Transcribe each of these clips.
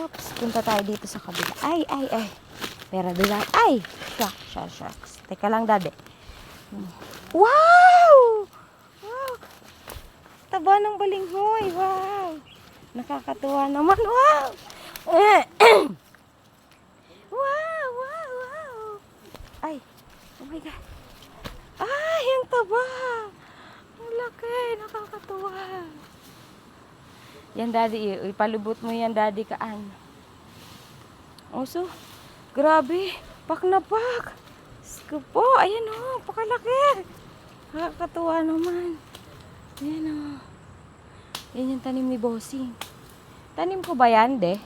Oops, punta tayo dito sa kabila. Ay, ay, ay. Pero doon. Ay! Shuck, shuck, shucks. Teka lang. Hmm. Wow! Wow! Taba ng balinghoy. Wow! Nakakatuwa naman. Wow! Eh, wow, wow, wow. Ay, oh my God. Ay, ang taba. Ang laki. Nakakatuwa. Yan, daddy. Ipalubot mo yan, daddy, kaan. Oso, grabe. Pak na pak. Sko po. Ayan o, pakalaki. Nakakatuwa naman. Ayan o. Yan yung tanim ni Bossing. Tanim ko ba yan, de?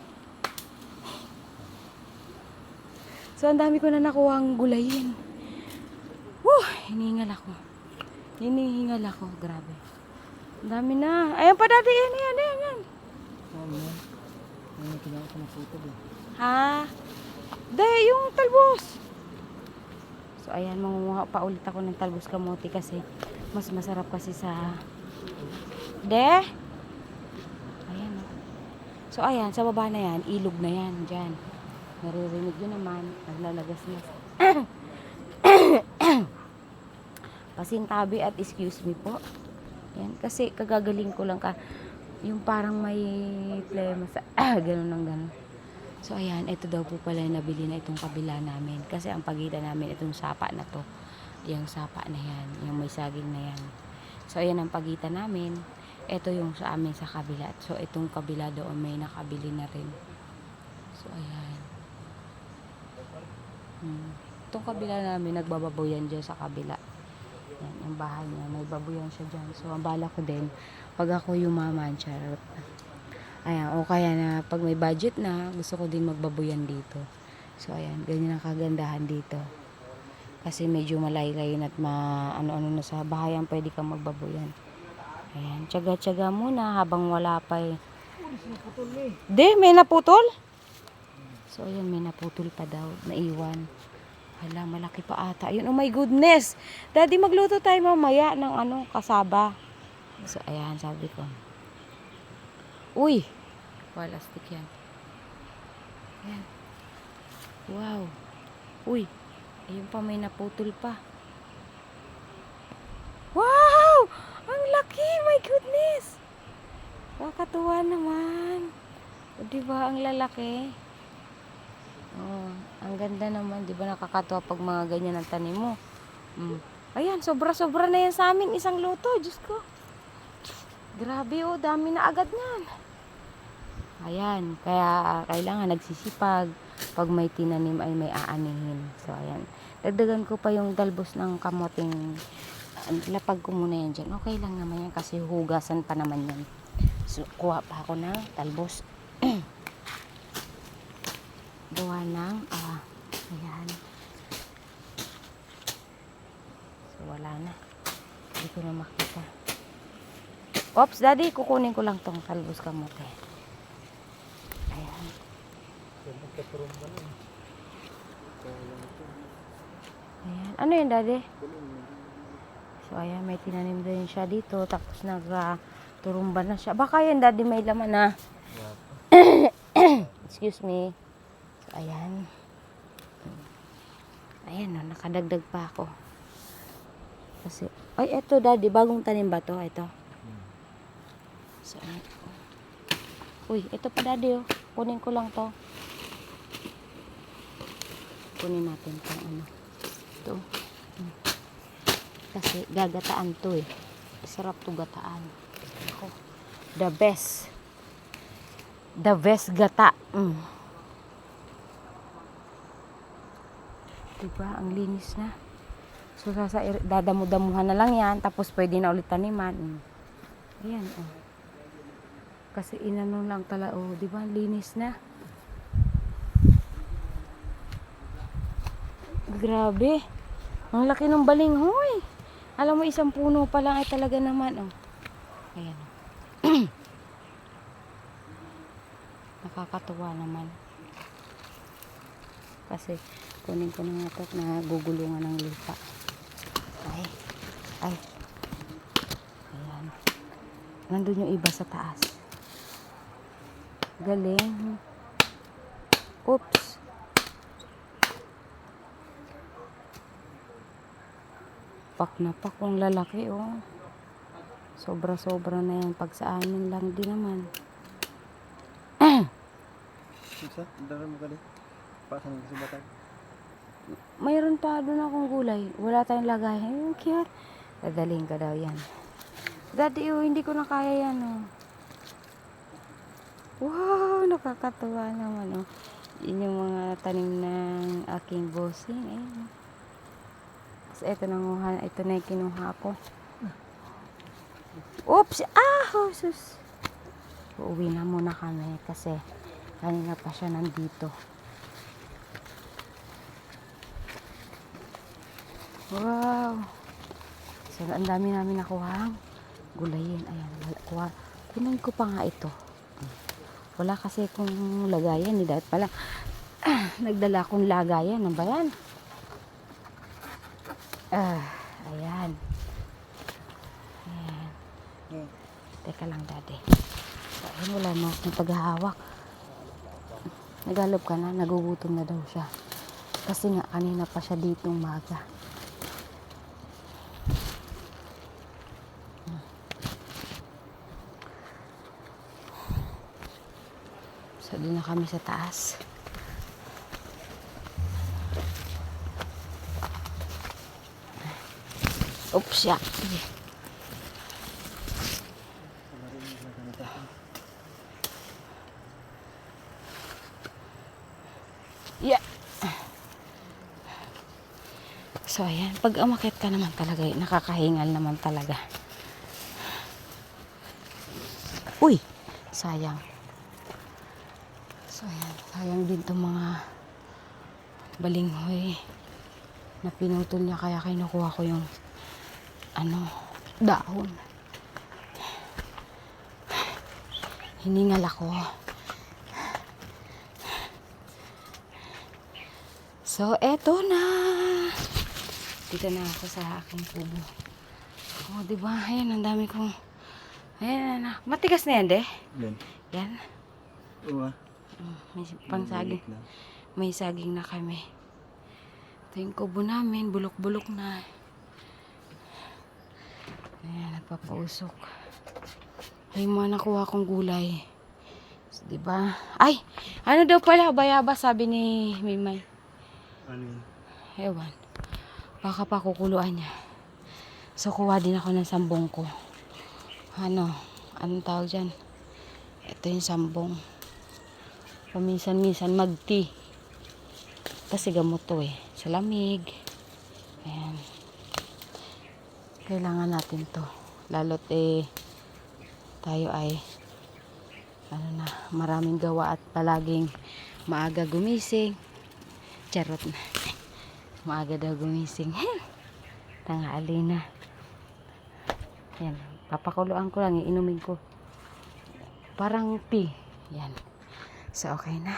So, ang dami ko na nakuha ang gulayin. Woo! Hinihingal ako. Hinihingal ako. Grabe. Ang dami na. Ayan pa dati. Yan, yan, yan, Ano? Ano kailangan ko photo ba? Ha? De, yung talbos. So, ayan, mangunguha pa ulit ako ng talbos kamote kasi mas masarap kasi sa... De? Ayan, oh. So, ayan, sa baba na yan, ilog na yan, dyan. Naririnig yun naman, naglalagas na. Pasintabi at excuse me po. Yan, kasi kagagaling ko lang ka, yung parang may plema sa, ganun ng ganun. So ayan, ito daw po pala nabili na itong kabila namin. Kasi ang pagitan namin itong sapa na to. Yung sapa na yan, yung may saging na yan. So ayan ang pagitan namin. Ito yung sa amin sa kabila. So itong kabila doon may nakabili na rin. So ayan. Hmm. Itong kabila namin, nagbababoy yan dyan sa kabila. Yung bahay niya, may baboyan siya dyan. So ang bala ko din, pag ako yumaman, charot. Ayan, o kaya na pag may budget na, gusto ko din magbaboyan dito. So ayan, ganyan ang kagandahan dito. Kasi medyo malaylay at ma ano-ano na sa bahayan pwede kang magbaboyan. Ayan, tsaga-tsaga muna habang wala pa eh. Di, may naputol? So ayan, may naputol pa daw, naiwan. Hala, malaki pa ata. Ayun, oh my goodness. Daddy, magluto tayo mamaya ng ano, kasaba. So ayan, sabi ko. Uy! Plastic yan. Ayan. Wow. Uy! Ayun pa, may naputol pa. Wow! Ang laki! My goodness! Kakatuwa naman. O, diba? Ang lalaki. Ang ganda naman. Di ba nakakatuwa pag mga ganyan ang tanim mo? Mm. Ayan, sobra-sobra na yan sa amin. Isang luto. Diyos ko. Grabe oh, dami na agad niyan. Ayan, kaya kailangan nagsisipag. Pag may tinanim ay may aanihin. So, ayan. Dagdagan ko pa yung dalbos ng kamoting lapag ko muna yan dyan. Okay lang naman yan kasi hugasan pa naman yan. So, kuha pa ako ng talbos. Gawa ng, ah, ayan. So, wala na. Hindi ko na makita. Ops, daddy, kukunin ko lang tong talbos kamote. Ayan. Ayan. Ano yun, daddy? So, ayan, may tinanim din siya dito. Tapos nag-turumba na siya. Baka yan, daddy, may laman na. Pa. Excuse me. Ayan. Ayan, no, nakadagdag pa ako. Kasi, ay, eto, daddy, bagong tanim ba to? Ito. So. Uy, ito pa, daddy, oh. Kunin ko lang to. Kunin natin tong ano. Ito. Kasi, gagataan to, eh. Sarap to gataan. Ako. The best. The best gata. Mm. Diba? Ang linis na. So, sasa, dadamu-damuhan na lang yan. Tapos, pwede na ulit taniman. Ayan, oh. Kasi inano lang tala, oh. Diba? Linis na. Grabe. Ang laki ng balinghoy. Alam mo, isang puno pa lang ay talaga naman, oh. Ayan, oh. Nakakatuwa naman. Kasi kunin ko na nga ito at nagugulungan ng lupa. Ay, ay. Ayan. Nandun yung iba sa taas. Galing. Oops. Pak na pak kung lalaki oh. Sobra-sobra na yan. Pag sa amin lang din naman. Isa, dara mo kali. Pasan kasi batag. Mayroon pa doon akong gulay. Wala tayong lagay. Ay, cute. Dadaling ka daw yan. Daddy, oh, hindi ko na kaya yan, oh. Wow, nakakatuwa naman, oh. Yun yung mga tanim ng aking bossing. Ayun. Tapos ito nanguha, ito na yung kinuha ko. Oops! Ah! Oh, sus! Uuwi na muna kami kasi kanina pa siya nandito. Wow! So, ang dami namin nakuha. Gulayin. Ayan, kuha. Kunin ko pa nga ito. Wala kasi kung lagayan. Eh, dahil pala, nagdala akong lagayan. Ano ba yan? Ah, ayan. Ayan. Teka lang, daddy. So, ayun, wala na akong paghahawak. Nagalop ka na, nagugutom na daw siya. Kasi nga, kanina pa siya dito umaga. So, doon na kami sa taas. Oops, ya. Yeah. So, ayan. Pag umakit ka naman talaga, nakakahingal naman talaga. Uy! Sayang. So, ayan. Sayang din itong mga balinghoy na pinutol niya. Kaya kinukuha ko yung ano, dahon. Hiningal ako. So, eto na. Dito na ako sa aking kubo. Oh, di ba? Ayan, ang dami kong... Ayan na. Matigas na yan, de. Yan. Yan. Uwa. May pang saging. May saging na kami. Ito yung kubo namin. Bulok-bulok na. Ayan, nagpapausok. Ay, mga nakuha kong gulay. Di ba? Ay! Ano daw pala? Bayaba sabi ni Mimay. Ano yun? Ewan. Baka pa kukuluan niya. So, kuha din ako ng sambong ko. Ano? Anong tawag dyan? Ito yung sambong. Paminsan-minsan mag-tea. Kasi gamot to eh. Sa lamig. Ayan. Kailangan natin to. Lalo't eh, tayo ay ano na, maraming gawa at palaging maaga gumising. Charot na. Maaga daw gumising. Tanghali na. Yan. Papakuluan ko lang. Inumin ko. Parang tea. Yan. So, okay na.